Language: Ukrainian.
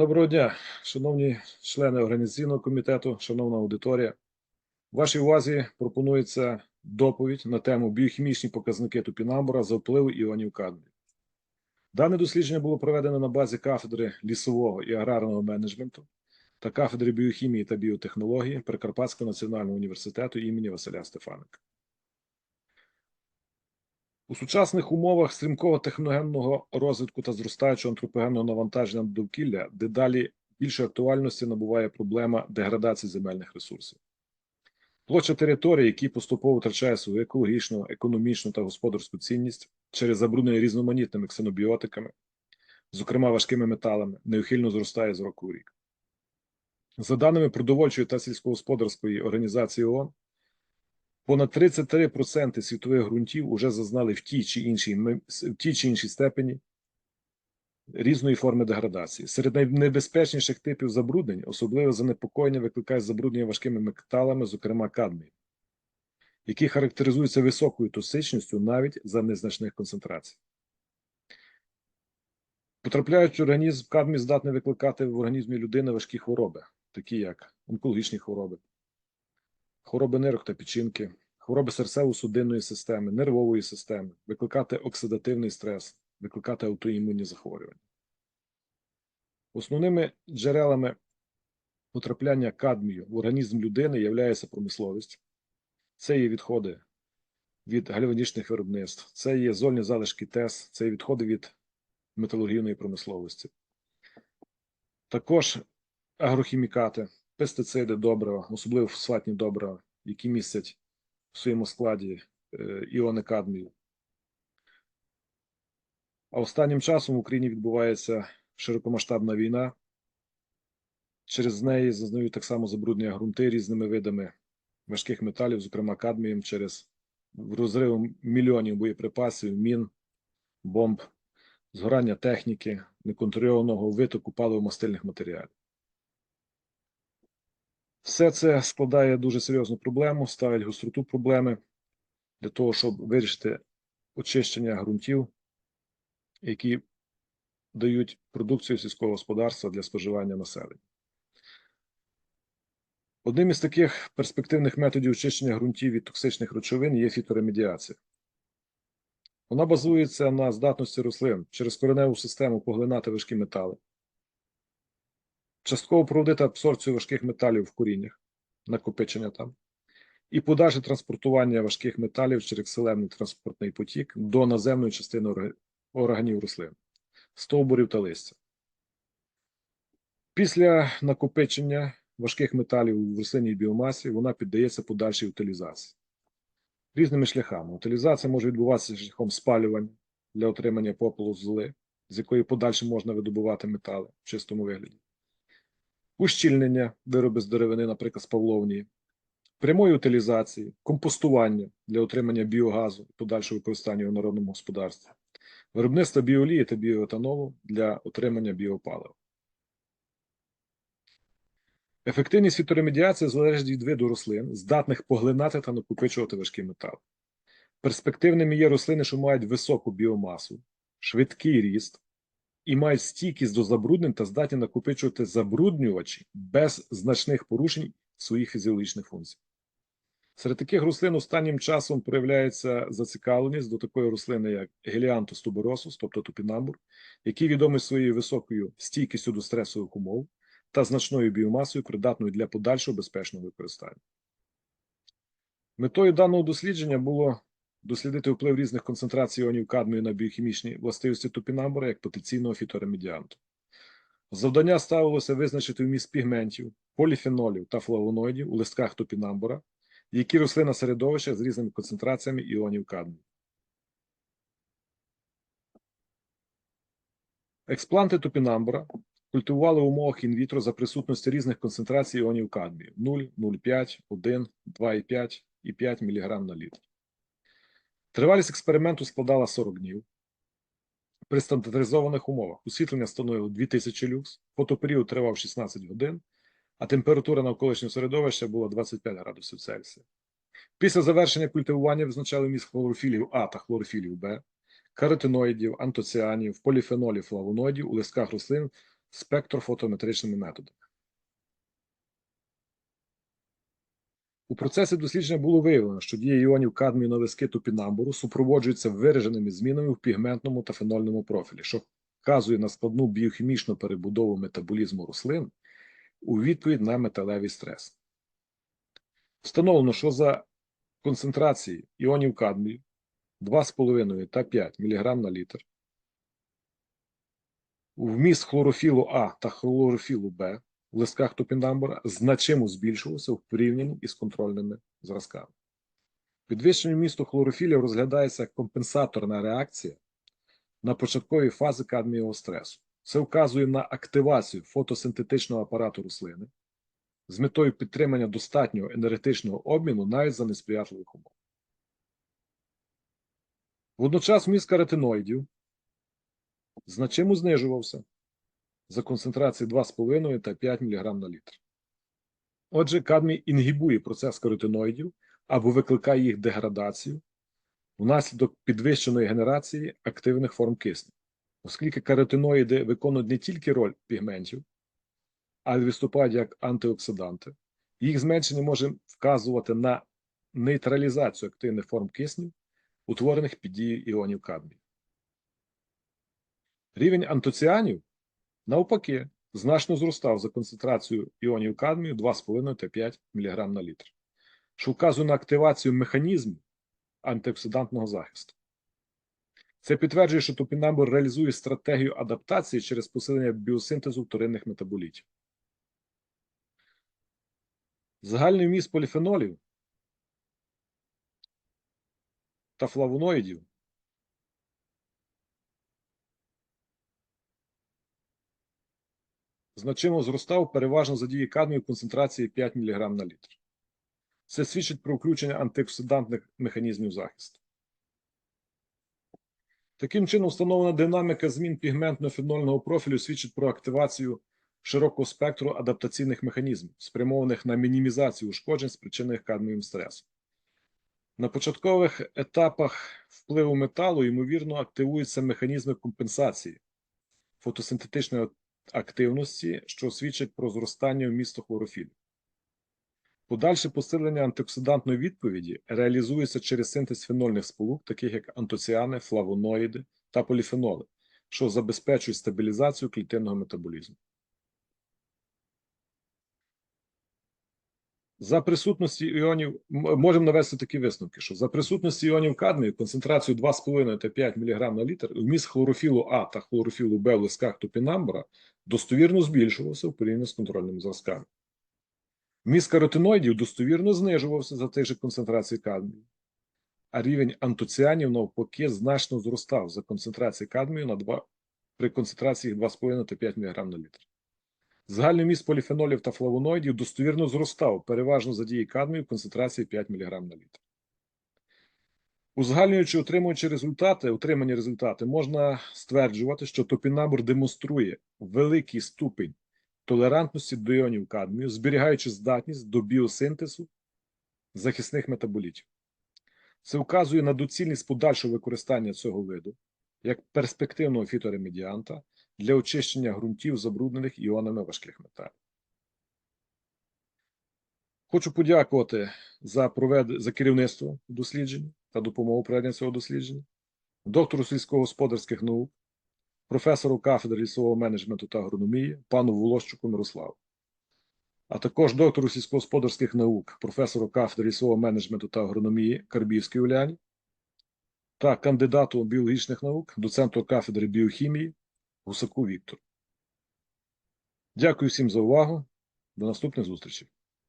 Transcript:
Доброго дня, шановні члени організаційного комітету, шановна аудиторія. Вашій увазі пропонується доповідь на тему біохімічні показники тупінамбура за впливу іонів кадмію. Дане дослідження було проведено на базі кафедри лісового і аграрного менеджменту та кафедри біохімії та біотехнології Прикарпатського національного університету імені Василя Стефаника. У сучасних умовах стрімкого техногенного розвитку та зростаючого антропогенного навантаження на довкілля дедалі більшої актуальності набуває проблема деградації земельних ресурсів. Площа території, які поступово втрачає свою екологічну, економічну та господарську цінність через забруднення різноманітними ксенобіотиками, зокрема важкими металами, неухильно зростає з року в рік. За даними продовольчої та сільськогосподарської організації ООН, Понад 33% світових ґрунтів вже зазнали в тій чи іншій, в тій чи іншій степені різної форми деградації. Серед найнебезпечніших типів забруднень особливо занепокоєння викликає забруднення важкими металами, зокрема кадмію, які характеризуються високою токсичністю навіть за незначних концентрацій. Потрапляючи в організм, кадмій здатний викликати в організмі людини важкі хвороби, такі як онкологічні хвороби, хвороби нирок та печінки, хвороби серцево-судинної системи, нервової системи, викликати оксидативний стрес, викликати аутоімунні захворювання. Основними джерелами потрапляння кадмію в організм людини є промисловість. Це є відходи від гальванічних виробництв, це є зольні залишки ТЕС, це є відходи від металургійної промисловості. Також агрохімікати, пестициди, добрива, особливо фосфатні добрива, які містять в своєму складі е, іони кадмію. А останнім часом в Україні відбувається широкомасштабна війна. Через неї зазнають так само забруднення ґрунти різними видами важких металів, зокрема кадмієм, через розрив мільйонів боєприпасів, мін, бомб, згорання техніки, неконтрольованого витоку паливо-мастильних матеріалів. Все це складає дуже серйозну проблему, ставить гостроту проблеми для того, щоб вирішити очищення ґрунтів, які дають продукцію сільського господарства для споживання населення. Одним із таких перспективних методів очищення ґрунтів від токсичних речовин є фіторемедіація. Вона базується на здатності рослин через кореневу систему поглинати важкі метали, частково проводити абсорбцію важких металів в коріннях, накопичення там, і подальше транспортування важких металів через селемний транспортний потік до наземної частини органів рослин, стовбурів та листя. Після накопичення важких металів в рослинній біомасі вона піддається подальшій утилізації різними шляхами. Утилізація може відбуватися шляхом спалювання для отримання попелу золи, з якої подальше можна видобувати метали в чистому вигляді ущільнення вироби з деревини, наприклад, з павловнії, прямої утилізації, компостування для отримання біогазу і подальшого використання у народному господарстві, виробництво біолії та біоетанолу для отримання біопалива. Ефективність фіторемедіації залежить від виду рослин, здатних поглинати та накопичувати важкі метали. Перспективними є рослини, що мають високу біомасу, швидкий ріст, і мають стійкість до забруднень та здатні накопичувати забруднювачі без значних порушень своїх фізіологічних функцій. Серед таких рослин останнім часом проявляється зацікавленість до такої рослини, як Геліантус туберосус, тобто тупінамбур, який відомий своєю високою стійкістю до стресових умов та значною біомасою, придатною для подальшого безпечного використання. Метою даного дослідження було дослідити вплив різних концентрацій іонів кадмію на біохімічні властивості тупінамбура як потенційного фіторемедіанту. Завдання ставилося визначити вміст пігментів, поліфенолів та флавоноїдів у листках топінамбура, які росли на середовищах з різними концентраціями іонів кадмію. Експланти топінамбура культивували в умовах інвітро за присутності різних концентрацій іонів кадмію 0, 0,5, 1, 2,5 і 5 мг на літр. Тривалість експерименту складала 40 днів. При стандартизованих умовах освітлення становило 2000 люкс, фотоперіод тривав 16 годин, а температура навколишнього середовища була 25 градусів Цельсія. Після завершення культивування визначали міст хлорофілів А та хлорофілів Б, каротиноїдів, антоціанів, поліфенолів, флавоноїдів у листках рослин спектрофотометричними методами. У процесі дослідження було виявлено, що дія іонів кадмію на виски топінамбуру супроводжується вираженими змінами в пігментному та фенольному профілі, що вказує на складну біохімічну перебудову метаболізму рослин у відповідь на металевий стрес. Встановлено, що за концентрації іонів кадмію 2,5 та 5 мг на літр вміст хлорофілу А та хлорофілу Б в листках топінамбура значимо збільшувався в порівнянні із контрольними зразками. Підвищення вмісту хлорофілів розглядається як компенсаторна реакція на початкові фази кадмієвого стресу. Це вказує на активацію фотосинтетичного апарату рослини з метою підтримання достатнього енергетичного обміну навіть за несприятливих умов. Водночас вміст каротиноїдів значимо знижувався за концентрації 2,5 та 5 мг на літр. Отже, кадмій інгібує процес каротиноїдів або викликає їх деградацію внаслідок підвищеної генерації активних форм кисню, оскільки каротиноїди виконують не тільки роль пігментів, а й виступають як антиоксиданти. Їх зменшення може вказувати на нейтралізацію активних форм кисню, утворених під дією іонів кадмію. Рівень антоціанів, навпаки, значно зростав за концентрацією іонів кадмію 2,5 та 5 мг на літр, що вказує на активацію механізмів антиоксидантного захисту. Це підтверджує, що топінамбур реалізує стратегію адаптації через посилення біосинтезу вторинних метаболітів. Загальний вміст поліфенолів та флавоноїдів значимо зростав переважно за дії кадмію концентрації 5 мг на літр. Це свідчить про включення антиоксидантних механізмів захисту. Таким чином, встановлена динаміка змін пігментно-фенольного профілю свідчить про активацію широкого спектру адаптаційних механізмів, спрямованих на мінімізацію ушкоджень, спричинених кадмієм стресом. На початкових етапах впливу металу, ймовірно, активуються механізми компенсації фотосинтетичної активності, що свідчить про зростання вмісту хлорофілю. Подальше посилення антиоксидантної відповіді реалізується через синтез фенольних сполук, таких як антоціани, флавоноїди та поліфеноли, що забезпечують стабілізацію клітинного метаболізму. За присутності іонів можемо навести такі висновки, що за присутності іонів кадмію концентрацію 2,5 та 5 мг на літр вміст хлорофілу А та хлорофілу Б в лисках топінамбура достовірно збільшувався в порівнянні з контрольними зразками. Вміст каротиноїдів достовірно знижувався за тих же концентрацій кадмію, а рівень антоціанів навпаки значно зростав за концентрації кадмію на 2, при концентрації 2,5 та 5 мг на літр. Загальний міст поліфенолів та флавоноїдів достовірно зростав переважно за дії кадмію в концентрації 5 мг на літр. Узагальнюючи отримуючи результати, отримані результати, можна стверджувати, що топінамбур демонструє великий ступінь толерантності до іонів кадмію, зберігаючи здатність до біосинтезу захисних метаболітів. Це вказує на доцільність подальшого використання цього виду як перспективного фіторемедіанта для очищення ґрунтів, забруднених іонами важких металів. Хочу подякувати за провед... за керівництво дослідження та допомогу проведення цього дослідження, доктору сільськогосподарських наук, професору кафедри лісового менеджменту та агрономії, пану Волощуку Мирославу, а також доктору сільськогосподарських наук, професору кафедри лісового менеджменту та агрономії Карбівській Уляні та кандидату біологічних наук, доценту кафедри біохімії Гусаку Віктору. Дякую всім за увагу. До наступних зустрічей.